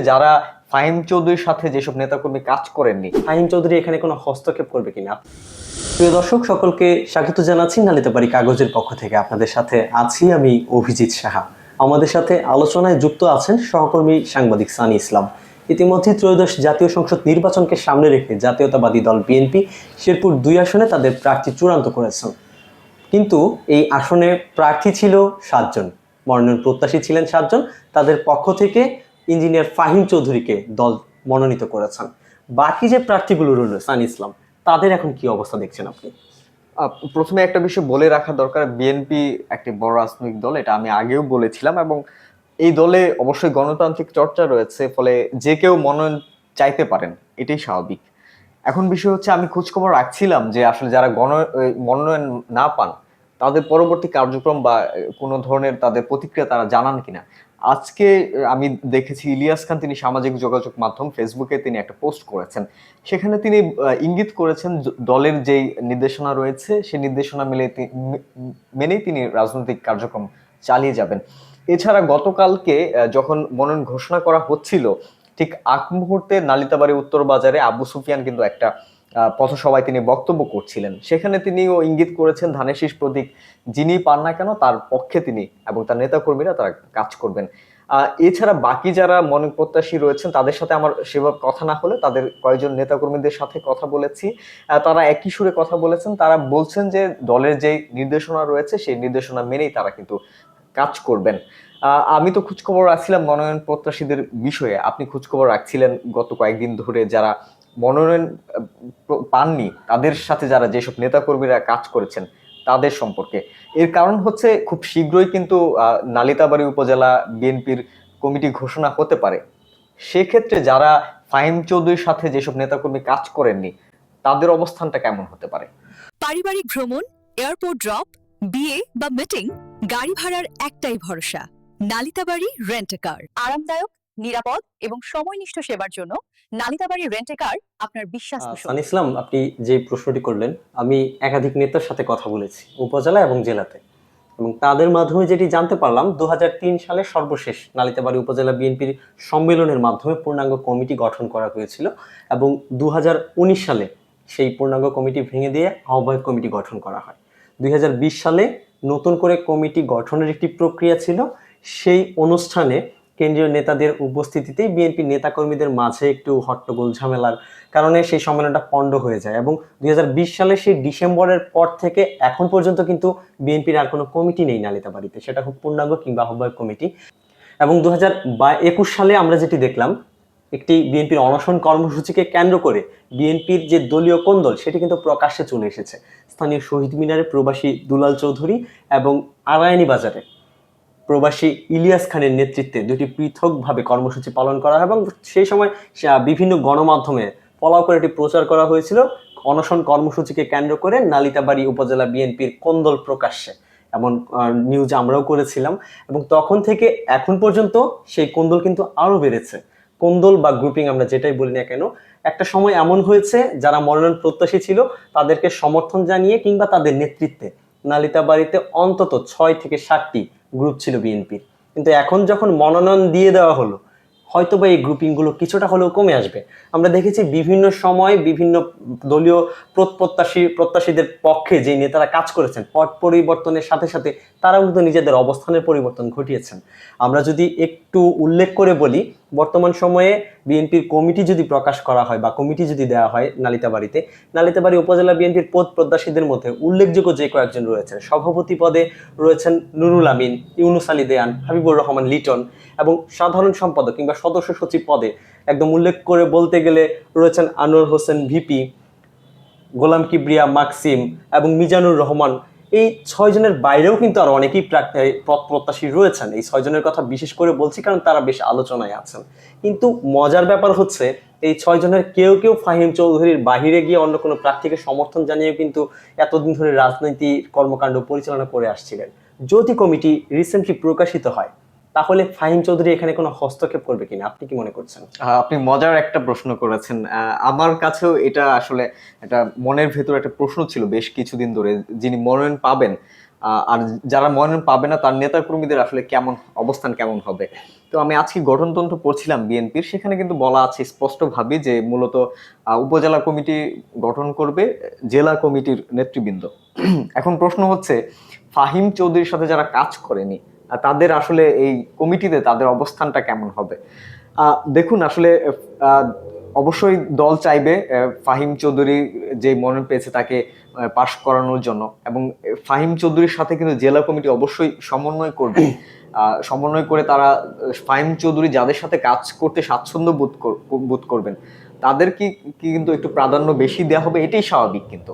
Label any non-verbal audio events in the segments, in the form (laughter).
যারা ফাহিম চৌধুরীর সাথে যেসব নেতাকর্মী কাজ করেননি, ফাহিম চৌধুরী এখানে কোনো হস্তক্ষেপ করবে কিনা? প্রিয় দর্শক, সকলকে স্বাগত জানাচ্ছি নালিতে পারি কাগজের পক্ষ থেকে। আপনাদের সাথে আছি আমি অভিজিৎ সাহা। আমাদের সাথে আলোচনায় যুক্ত আছেন সহকর্মী সাংবাদিক সানি ইসলাম। ইতিমধ্যে ত্রয়োদশ জাতীয় সংসদ নির্বাচনকে সামনে রেখে জাতীয়তাবাদী দল বিএনপি শেরপুর দুই আসনে তাদের প্রার্থী চূড়ান্ত করেছেন। কিন্তু এই আসনে প্রার্থী ছিল সাতজন। মনোনয়ন প্রত্যাশী ছিলেন সাতজন। তাদের পক্ষ থেকে ইঞ্জিনিয়ার ফাহিম চৌধুরীকে দল মনোনীত করেছেন। বাকি যে প্রার্থীগুলো রইল, সান ইসলাম, তাদের এখন কি অবস্থা দেখছেন আপনি? প্রথমে একটা বিষয় বলে রাখা দরকার, বিএনপি একটি বড় রাজনৈতিক দল, এটা আমি আগেও বলেছিলাম, এবং এই দলে অবশ্যই গণতান্ত্রিক চর্চা রয়েছে, ফলে যে কেউ মনোনয়ন চাইতে পারেন, এটাই স্বাভাবিক। এখন বিষয় হচ্ছে, আমি খোঁজখবর রাখছিলাম যে আসলে যারা গণ মনোনয়ন না পান, তাদের পরবর্তী কার্যক্রম বা কোনো ধরনের তাদের প্রতিক্রিয়া তারা জানান কিনা। আজকে, আমি দেখেছি ইলিয়াস খান, তিনি সামাজিক যোগাযোগ মাধ্যম ফেসবুকে তিনি একটা পোস্ট করেছেন। সেখানে তিনি ইঙ্গিত করেছেন দলের যেই নির্দেশনা রয়েছে, সেই নির্দেশনা মেলে মেনেই তিনি রাজনৈতিক কার্যক্রম চালিয়ে যাবেন। এছাড়া গতকালকে যখন মনোনয়ন ঘোষণা করা হচ্ছিল, ঠিক আগ মুহূর্তে নালিতাবাড়ি উত্তর বাজারে আবু সুফিয়ান কিন্তু একটা পথসভায় তিনি বক্তব্য করছিলেন। সেখানে তিনিও ইঙ্গিত করেছেন ধানের শীষ প্রতীক যিনি পান না কেন, তার পক্ষে তিনি এবং তার নেতাকর্মীরা তারা কাজ করবেন। এছাড়া বাকি যারা মনে প্রত্যাশী রয়েছেন, তাদের সাথে আমার সেভাবে কথা না হলে তাদের কয়েকজন নেতাকর্মীদের সাথে কথা বলেছি। তারা একই সুরে কথা বলেছেন। তারা বলছেন যে দলের যে নির্দেশনা রয়েছে, সেই নির্দেশনা মেনেই তারা কিন্তু কাজ করবেন। আমি তো খোঁজখবর রাখছিলাম মনোনয়ন প্রত্যাশীদের বিষয়ে। আপনি খোঁজখবর রাখছিলেন গত কয়েকদিন ধরে যারা মনোনয়ন পাননি, তাদের সাথে যারা যেসব নেতাকর্মীরা কাজ করেছেন, তাদের সম্পর্কে। এর কারণ হচ্ছে খুব শীঘ্রই কিন্তু নালিতাবাড়ি উপজেলা বিএনপির কমিটি ঘোষণা হতে পারে। সেক্ষেত্রে যারা ফাহিম চৌধুরীর সাথে যেসব নেতাকর্মী কাজ করেননি, তাদের অবস্থানটা কেমন হতে পারে? পারিবারিক ভ্রমণ, এয়ারপোর্ট ড্রপ, বিয়ে বা মিটিং, গাড়ি ভাড়ার একটাই ভরসা। Nalitabari rent car. আরামদায়ক, নিরাপদ এবং সময়নিষ্ঠ সেবার জন্য নালিতাবাড়ি রেন্ট কার আপনার বিশ্বাস্ত আহ, সান ইসলাম আপনি যে প্রশ্নটি করলেন আমি একাধিক নেতার সাথে কথা বলেছি উপজেলা এবং জেলাতে। এবং তাদের মাধ্যমে যেটি জানতে পারলাম দু সালে সর্বশেষ নালিতাবাড়ি উপজেলা বিএনপির সম্মেলনের মাধ্যমে পূর্ণাঙ্গ কমিটি গঠন করা হয়েছিল এবং দু হাজার উনিশ সালে সেই পূর্ণাঙ্গ কমিটি ভেঙে দিয়ে আহ্বায়ক কমিটি গঠন করা হয়। দুই হাজার বিশ সালে নতুন করে কমিটি গঠনের একটি প্রক্রিয়া ছিল সেই অনুষ্ঠানে কেন্দ্রীয় নেতাদের উপস্থিতিতেই বিএনপি নেতাকর্মীদের মাঝে একটু হট্টগোল ঝামেলার কারণে সেই সম্মেলনটা পণ্ড হয়ে যায় এবং দু হাজার বিশ সালে সেই ডিসেম্বরের পর থেকে এখন পর্যন্ত কিন্তু বিএনপির আর কোনো কমিটি নেই নালিতাবাড়িতে সেটা হোক পূর্ণাঙ্গ কিংবা আহ্বায়ক কমিটি। এবং দু হাজার একুশ সালে আমরা যেটি দেখলাম, একটি বিএনপির অনশন কর্মসূচিকে কেন্দ্র করে বিএনপির যে দলীয় কোন্দল সেটি কিন্তু প্রকাশ্যে চলে এসেছে। স্থানীয় শহীদ মিনারে প্রবাসী দুলাল চৌধুরী এবং আরায়নি বাজারে প্রবাসী ইলিয়াস খানের নেতৃত্বে দুটি পৃথকভাবে কর্মসূচি পালন করা হয় এবং সেই সময় বিভিন্ন গণমাধ্যমে ফলাও করে এটি প্রচার করা হয়েছিল। অনশন কর্মসূচিকে কেন্দ্র করে নালিতাবাড়ি উপজেলা বিএনপির কোন্দল প্রকাশ্যে, এমন নিউজ আমরাও করেছিলাম। এবং তখন থেকে এখন পর্যন্ত সেই কোন্দল কিন্তু আরও বেড়েছে। কোন্দল বা গ্রুপিং আমরা যেটাই বলি না কেন, একটা সময় এমন হয়েছে, যারা মনোনয়ন প্রত্যাশী ছিল, তাদেরকে সমর্থন জানিয়ে কিংবা তাদের নেতৃত্বে নালিতাবাড়িতে অন্তত ছয় থেকে সাতটি গ্রুপ ছিল বিএনপির কিন্তু এখন যখন মনোনয়ন দিয়ে দেওয়া হলো হয়তো বা এই গ্রুপিংগুলো কিছুটা হলেও কমে আসবে। আমরা দেখেছি বিভিন্ন সময় বিভিন্ন দলীয় প্রত- প্রত্যাশী, প্রত্যাশীদের পক্ষে যে নেতারা কাজ করেছেন, পট পরিবর্তনের সাথে সাথে তারাও কিন্তু নিজেদের অবস্থানের পরিবর্তন ঘটিয়েছেন। আমরা যদি একটু উল্লেখ করে বলি বর্তমান সময়ে বিএনপির কমিটি যদি প্রকাশ করা হয় বা কমিটি যদি দেওয়া হয় নালিতাবাড়িতে, নালিতাবাড়ি উপজেলা বিএনপির পদ প্রত্যাশীদের মধ্যে উল্লেখযোগ্য যে কয়েকজন রয়েছেন, সভাপতি পদে রয়েছেন নুরুল আমিন, ইউনুস আলী দেয়ান, হাবিবুর রহমান লিটন এবং সাধারণ সম্পাদক কিংবা সদস্য সচিব পদে একদম উল্লেখ করে বলতে গেলে রয়েছেন আনোয়ার হোসেন ভিপি, গোলাম কিবরিয়া মাকসিম এবং মিজানুর রহমান এই ছয়জনের বাইরেও কিন্তু আরও অনেকেই প্রত্যাশী রয়েছেন। এই ছয়জনের কথা বিশেষ করে বলছি কারণ তারা বেশ আলোচনায় আছেন। কিন্তু মজার ব্যাপার হচ্ছে, এই ছয়জনের কেউ কেউ ফাহিম চৌধুরীর বাহিরে গিয়ে অন্য কোনো প্রার্থীকে সমর্থন জানিয়ে কিন্তু এতদিন ধরে রাজনৈতিক কর্মকাণ্ড পরিচালনা করে আসছিলেন। যদি কমিটি রিসেন্টলি প্রকাশিত হয়। তাহলে ফাহিম চৌধুরী এখানে কোনো হস্তক্ষেপ করবে কিনা? আপনি কি মনে করছেন? আপনি মজার একটা প্রশ্ন করেছেন। আমার কাছেও এটা আসলে একটা মনের ভেতর একটা প্রশ্ন ছিল বেশ কিছুদিন ধরে, যিনি মনোনয়ন পাবেন আর যারা মনোনয়ন পাবে না, তার নেতা কর্মীদের আসলে কেমন অবস্থান, কেমন হবে? তো আমি আজকে গঠনতন্ত্র পড়ছিলাম বিএনপির, সেখানে কিন্তু বলা আছে স্পষ্টভাবে যে মূলত উপজেলা কমিটি গঠন করবে জেলা কমিটির নেতৃবৃন্দ। (clears throat) এখন প্রশ্ন হচ্ছে, ফাহিম চৌধুরীর সাথে যারা কাজ করেনি তাদের আসলে এই কমিটিতে তাদের অবস্থানটা কেমন হবে? দেখুন, আসলে অবশ্যই দল চাইবে ফাহিম চৌধুরী যে মনোনয়ন পেয়েছে তাকে পাশ করানোর জন্য এবং ফাহিম চৌধুরীর সাথে কিন্তু জেলা কমিটি অবশ্যই সমন্বয় করবে। সমন্বয় করে তারা ফাহিম চৌধুরী যাদের সাথে কাজ করতে স্বাচ্ছন্দ্য বোধ বোধ করবেন, তাদের কি কিন্তু একটু প্রাধান্য বেশি দেওয়া হবে, এটাই স্বাভাবিক কিন্তু।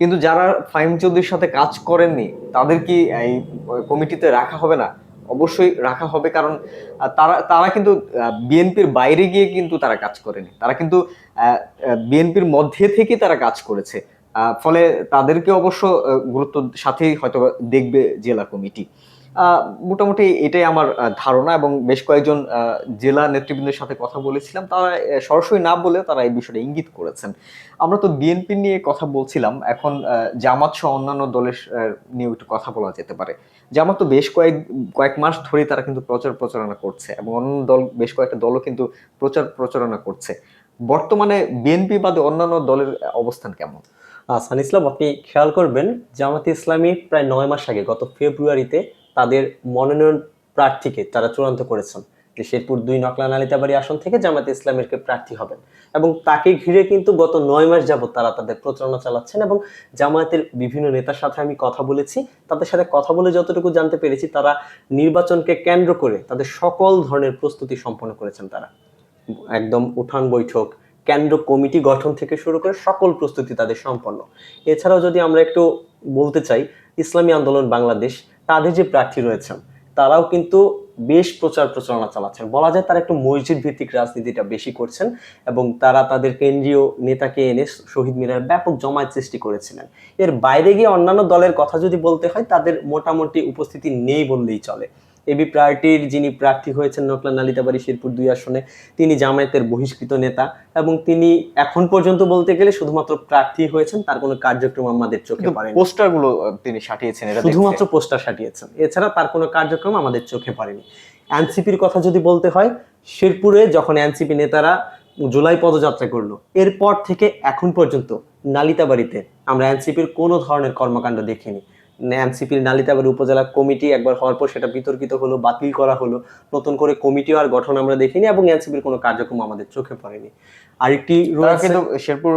কিন্তু যারা ফাহিম চৌধুরীর সাথে কাজ করেননি, তাদের কি এই কমিটিতে রাখা হবে না? অবশ্যই রাখা হবে, কারণ তারা তারা কিন্তু বিএনপির বাইরে গিয়ে কিন্তু তারা কাজ করেনি। তারা কিন্তু বিএনপির মধ্যে থেকে তারা কাজ করেছে। ফলে তাদেরকে অবশ্য গুরুত্ব সাথেই হয়তো দেখবে জেলা কমিটি। মোটামুটি এটাই আমার ধারণা এবং বেশ কয়েকজন জেলা নেতৃবৃন্দের সাথে কথা বলেছিলাম। তারা সরাসরি না বলে তারা এই বিষয়টা ইঙ্গিত করেছেন। আমরা তো বিএনপি নিয়ে কথা বলছিলাম। এখন জামাত সহ অন্যান্য দলের নিয়ে একটু কথা বলা যেতে পারে। জামাত তো বেশ কয়েক কয়েক মাস ধরেই তারা কিন্তু প্রচার প্রচারণা করছে এবং অন্য দল, বেশ কয়েকটা দলও কিন্তু প্রচার প্রচারণা করছে। বর্তমানে বিএনপি বাদে অন্যান্য দলের অবস্থান কেমন? আহসান ইসলাম, আপনি খেয়াল করবেন, জামাত ইসলামী প্রায় নয় মাস আগে, গত ফেব্রুয়ারিতে তাদের মনোনয়ন প্রার্থীকে তারা চূড়ান্ত করেছেন। যে শেরপুর দুই নকলা নালিতাবাড়ি আসন থেকে জামাতে ইসলামের কে প্রার্থী হবেন। এবং তাকে ঘিরে কিন্তু গত নয় মাস যাবত তারা তাদের প্রচারণা চালাচ্ছেন এবং জামায়াতের বিভিন্ন নেতার সাথে আমি কথা বলেছি। তাদের সাথে কথা বলে যতটুকু জানতে পেরেছি, তারা নির্বাচনকে কেন্দ্র করে তাদের সকল ধরনের প্রস্তুতি সম্পন্ন করেছেন তারা। একদম উঠান বৈঠক, কেন্দ্র কমিটি গঠন থেকে শুরু করে সকল প্রস্তুতি তাদের সম্পন্ন। এছাড়াও যদি আমরা একটু বলতে চাই, ইসলামী আন্দোলন বাংলাদেশ তাদের যে প্রার্থী রয়েছেন, তারাও কিন্তু বেশ প্রচার প্রচারণা চালাচ্ছেন। বলা যায় তারা একটু মসজিদ ভিত্তিক রাজনীতিটা বেশি করছেন এবং তারা তাদের কেন্দ্রীয় নেতাকে এনে শহীদ মিনার ব্যাপক জমায়েত সৃষ্টি করেছিলেন। এর বাইরে গিয়ে অন্যান্য দলের কথা যদি বলতে হয়, তাদের মোটামুটি উপস্থিতি নেই বললেই চলে। এবি পার্টির যিনি প্রার্থী হয়েছেন নকলা নালিতাবাড়ি শেরপুর দুই আসনে তিনি জামায়াতের বহিষ্কৃত নেতা এবং তিনি এখন পর্যন্ত বলতে গেলে শুধুমাত্র প্রার্থী হয়েছেন তার কোনো কার্যক্রম আমাদের চোখে পড়েনি। পোস্টারগুলো তিনি সাটিয়েছেন এটা শুধুমাত্র পোস্টার সাটিয়েছেন। এছাড়া তার কোনো কার্যক্রম আমাদের চোখে পড়েনি। এনসিপির কথা যদি বলতে হয় শেরপুরে যখন এনসিপি নেতারা জুলাই পদযাত্রা করল এরপর থেকে এখন পর্যন্ত নালিতাবাড়িতে আমরা এনসিপির কোনো ধরনের কর্মকাণ্ড দেখিনি। এনসিপির নালিতাবাড়ি উপজেলা কমিটি একবার হওয়ার পর সেটা বিতর্কিত হলো বাতিল করা হলো। নতুন করে কমিটিও আর গঠন আমরা দেখিনি এবং এনসিপির কোনো কার্যক্রম আমাদের চোখে পড়েনি। আরেকটি কিন্তু শেরপুর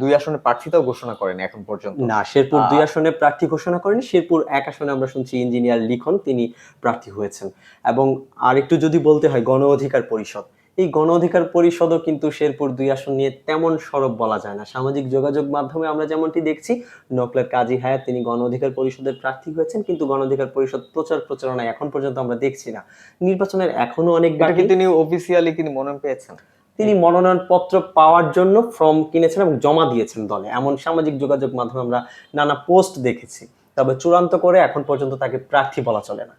দুই আসনে প্রার্থীতাও ঘোষণা করেনি এখন পর্যন্ত। না শেরপুর দুই আসনে প্রার্থী ঘোষণা করেনি শেরপুর এক আসনে আমরা শুনছি ইঞ্জিনিয়ার লিখন তিনি প্রার্থী হয়েছেন। এবং আরেকটু যদি বলতে হয় গণ অধিকার পরিষদ এই গণ অধিকার পরিষদও কিন্তু শেরপুর দুই আসন নিয়ে তেমন সরব বলা যায় না। সামাজিক যোগাযোগ মাধ্যমে আমরা যেমনটি দেখছি নকলের কাজী হায়াত তিনি গণ অধিকার পরিষদের প্রার্থী হয়েছেন কিন্তু গণ অধিকার পরিষদ প্রচার প্রচারণায় এখন পর্যন্ত আমরা দেখছি না। নির্বাচনের এখনও অনেক বাকি। তিনি অফিসিয়ালি তিনি মনোনয়ন পেয়েছেন? তিনি মনোনয়ন পত্র পাওয়ার জন্য ফর্ম কিনেছেন এবং জমা দিয়েছেন দলে। এমন সামাজিক যোগাযোগ মাধ্যমে আমরা নানা পোস্ট দেখেছি। তবে চূড়ান্ত করে এখন পর্যন্ত তাকে প্রার্থী বলা চলে না।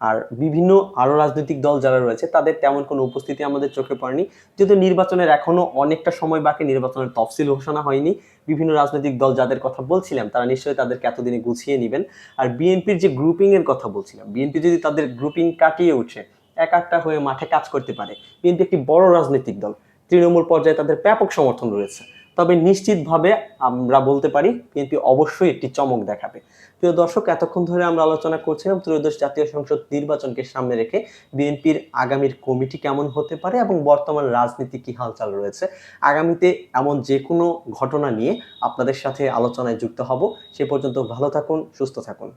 আর বিভিন্ন আরও রাজনৈতিক দল যারা রয়েছে, তাদের তেমন কোনো উপস্থিতি আমাদের চোখে পড়েনি। যেহেতু নির্বাচনের এখনও অনেকটা সময় বাকি, নির্বাচনের তফসিল ঘোষণা হয়নি। বিভিন্ন রাজনৈতিক দল যাদের কথা বলছিলাম, তারা নিশ্চয়ই তাদেরকে এতদিনে গুছিয়ে নেবেন। আর বিএনপির যে গ্রুপিংয়ের কথা বলছিলাম, বিএনপি যদি তাদের গ্রুপিং কাটিয়ে উঠে এক একটা হয়ে মাঠে কাজ করতে পারে। বিএনপি একটি বড় রাজনৈতিক দল। তৃণমূল পর্যায়ে তাদের ব্যাপক সমর্থন রয়েছে। তবে নিশ্চিতভাবে আমরা বলতে পারি বিএনপি অবশ্যই একটি চমক দেখাবে। প্রিয় দর্শক, এতক্ষণ ধরে আমরা আলোচনা করছিলাম ত্রয়োদশ জাতীয় সংসদ নির্বাচনকে সামনে রেখে বিএনপির আগামীর কমিটি কেমন হতে পারে এবং বর্তমান রাজনীতি কি হালচাল রয়েছে। আগামীতে এমন যে কোনো ঘটনা নিয়ে আপনাদের সাথে আলোচনায় যুক্ত হব। সে পর্যন্ত ভালো থাকুন, সুস্থ থাকুন।